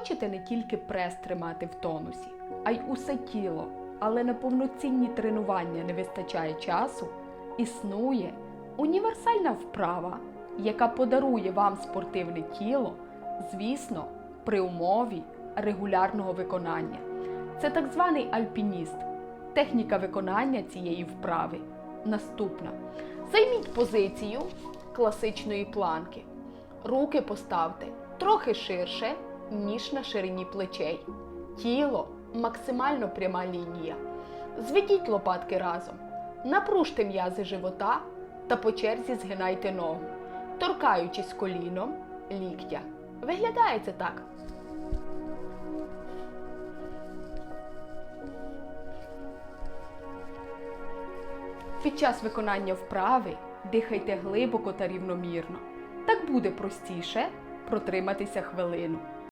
Хочете не тільки прес тримати в тонусі, а й усе тіло, але на повноцінні тренування не вистачає часу, існує універсальна вправа, яка подарує вам спортивне тіло, звісно, при умові регулярного виконання. Це так званий альпініст. Техніка виконання цієї вправи наступна. Займіть позицію класичної планки. Руки поставте трохи ширше, ніж на ширині плечей. Тіло максимально пряма лінія. Зведіть лопатки разом. Напружте м'язи живота та по черзі згинайте ногу, торкаючись коліном ліктя. Виглядає це так. Під час виконання вправи дихайте глибоко та рівномірно. Так буде простіше протриматися хвилину.